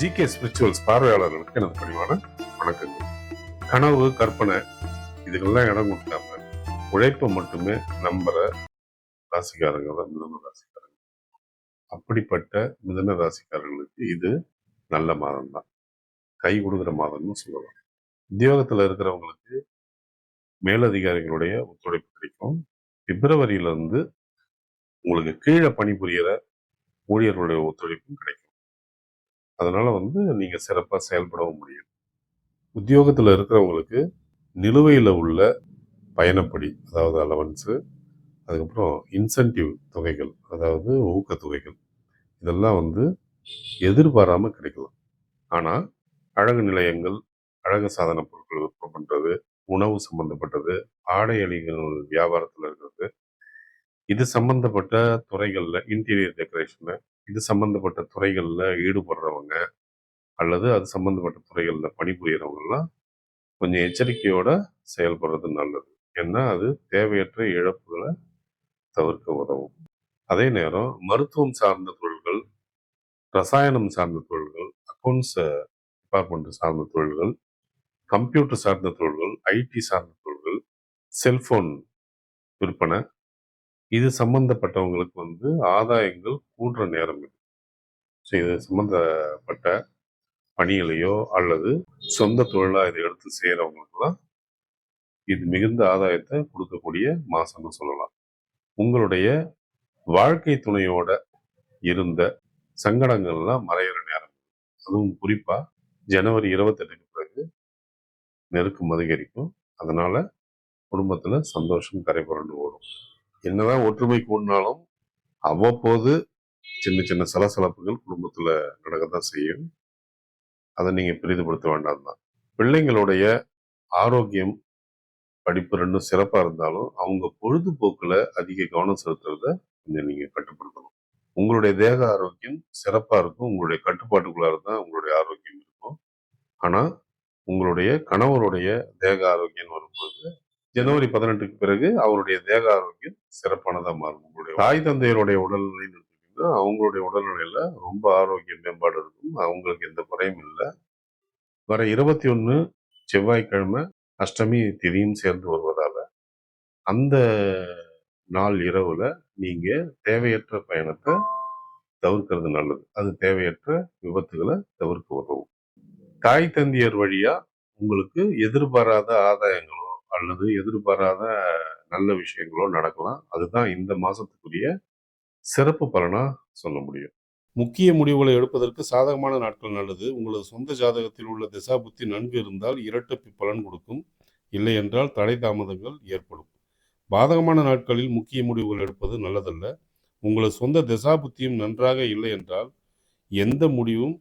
G K spirituals பார்வையாளர்களுக்கு எனது பணிவான வணக்கங்கள். கனவு கற்பனை இதுக்கெல்லாம் இடம் கொடுக்காம உழைப்பை மட்டுமே நம்புற ராசிக்காரங்க தான் மிதன ராசிக்காரங்க அப்படிப்பட்ட மிதன ராசிக்காரர்களுக்கு இது நல்ல மாதம் தான். கை கொடுக்குற மாதம்னு சொல்லலாம். உத்தியோகத்தில் இருக்கிறவங்களுக்கு மேலதிகாரிகளுடைய ஒத்துழைப்பு கிடைக்கும். பிப்ரவரியிலிருந்து உங்களுக்கு கீழே பணிபுரியிற ஊழியர்களுடைய ஒத்துழைப்பும் கிடைக்கும். அதனால் வந்து நீங்கள் சிறப்பாக செயல்படவும் முடியும். உத்தியோகத்தில் இருக்கிறவங்களுக்கு நிலுவையில் உள்ள பயணப்படி அதாவது அலவன்ஸு அதுக்கப்புறம் இன்சென்டிவ் தொகைகள் அதாவது ஊக்கத்தொகைகள் இதெல்லாம் வந்து எதிர்பாராமல் கிடைக்கலாம். ஆனால் அழகு நிலையங்கள் அழகு சாதன பொருட்கள் விற்பனை பண்ணுறது உணவு சம்பந்தப்பட்டது ஆடை அணிகள் வியாபாரத்தில் இருக்கிறது இது சம்பந்தப்பட்ட துறைகளில் இன்டீரியர் டெக்கரேஷனு இது சம்பந்தப்பட்ட துறைகளில் ஈடுபடுறவங்க அல்லது அது சம்பந்தப்பட்ட துறைகளில் பணிபுரியறவங்கலாம் கொஞ்சம் எச்சரிக்கையோட செயல்படுறது நல்லது. ஏன்னா அது தேவையற்ற இழப்புகளை தவிர்க்க உதவும். அதே நேரம் மருத்துவம் சார்ந்த தொழில்கள் ரசாயனம் சார்ந்த தொழில்கள் அக்கௌண்ட்ஸ் டிபார்ட்மெண்ட் சார்ந்த தொழில்கள் கம்ப்யூட்டர் சார்ந்த தொழில்கள் ஐடி சார்ந்த தொழில்கள் செல்போன் விற்பனை இது சம்பந்தப்பட்டவங்களுக்கு வந்து ஆதாயங்கள் கூடுற நேரம் இது ஸோ இது சம்பந்தப்பட்ட பணிகளையோ அல்லது சொந்த தொழிலாக இதை எடுத்து செய்கிறவங்களுக்குலாம் இது மிகுந்த ஆதாயத்தை கொடுக்கக்கூடிய மாதம்னு சொல்லலாம். உங்களுடைய வாழ்க்கை துணையோட இருந்த சங்கடங்கள்லாம் மறையிற நேரம். அதுவும் குறிப்பாக ஜனவரி இருபத்தெட்டுக்கு பிறகு நெருக்கம் அதிகரிக்கும். அதனால் குடும்பத்தில் சந்தோஷம் கரைபுரண்டு ஓடும். என்னதான் ஒற்றுமை கூடினாலும் அவ்வப்போது சின்ன சின்ன சலசலப்புகள் குடும்பத்துல நடக்கத்தான் செய்யும். அதை நீங்கள் பெரிதுபடுத்த வேண்டாம் தான் பிள்ளைங்களுடைய ஆரோக்கியம் படிப்பு ரெண்டும் சிறப்பாக இருந்தாலும் அவங்க பொழுதுபோக்கில் அதிக கவனம் செலுத்துறத கொஞ்சம் நீங்கள் கட்டுப்படுத்தணும். உங்களுடைய தேக ஆரோக்கியம் சிறப்பாக இருக்கும். உங்களுடைய கட்டுப்பாட்டுக்குள்ளார தான் உங்களுடைய ஆரோக்கியம் இருக்கும். ஆனால் உங்களுடைய கணவருடைய தேக ஆரோக்கியம் வரும்போது ஜனவரி பதினெட்டுக்கு பிறகு அவருடைய தேக ஆரோக்கியம் சிறப்பானதா மாறும். உங்களுடைய தாய் தந்தையருடைய உடல்நிலைன்னு எடுத்துக்கிட்டீங்கன்னா அவங்களுடைய உடல்நிலையில ரொம்ப ஆரோக்கிய மேம்பாடு இருக்கும். அவங்களுக்கு எந்த குறையும் இல்லை. வர இருபத்தி ஒன்று செவ்வாய்க்கிழமை அஷ்டமி திதியும் சேர்ந்து வருவதால அந்த நாள் இரவுல நீங்க தேவையற்ற பயணத்தை தவிர்க்கிறது நல்லது. அது தேவையற்ற விபத்துகளை தவிர்க்க உதவும். தாய் தந்தையர் வழியா உங்களுக்கு எதிர்பாராத ஆதாயங்களோ அல்லது எதிர்பாராத நல்ல விஷயங்களோ நடக்கலாம். அதுதான் இந்த மாதத்துக்குரிய சிறப்பு பலனாக சொல்ல முடியும். முக்கிய முடிவுகளை எடுப்பதற்கு சாதகமான நாட்கள் நல்லது. உங்களது சொந்த ஜாதகத்தில் உள்ள திசாபுத்தி நன்கு இருந்தால் இரட்டப்பி பலன் கொடுக்கும். இல்லை என்றால் தடை தாமதங்கள் ஏற்படும். பாதகமான நாட்களில் முக்கிய முடிவுகள் எடுப்பது நல்லதல்ல. உங்களது சொந்த திசாபுத்தியும் நன்றாக இல்லை என்றால் எந்த முடிவும்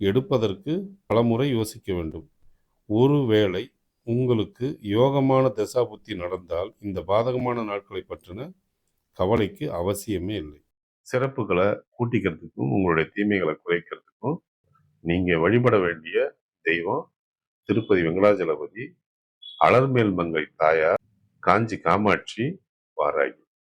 எடுப்பதற்கு பலமுறை யோசிக்க வேண்டும். ஒருவேளை உங்களுக்கு யோகமான தசாபுத்தி நடந்தால் இந்த பாதகமான நாட்களை பற்றின கவலைக்கு அவசியமே இல்லை. சிறப்புகளை கூட்டிக்கிறதுக்கும் உங்களுடைய தீமைகளை குறைக்கிறதுக்கும் நீங்கள் வழிபட வேண்டிய தெய்வம் திருப்பதி வெங்கடாஜலபதி அலர்மேல் மங்கை தாயார் காஞ்சி காமாட்சி வாராகி.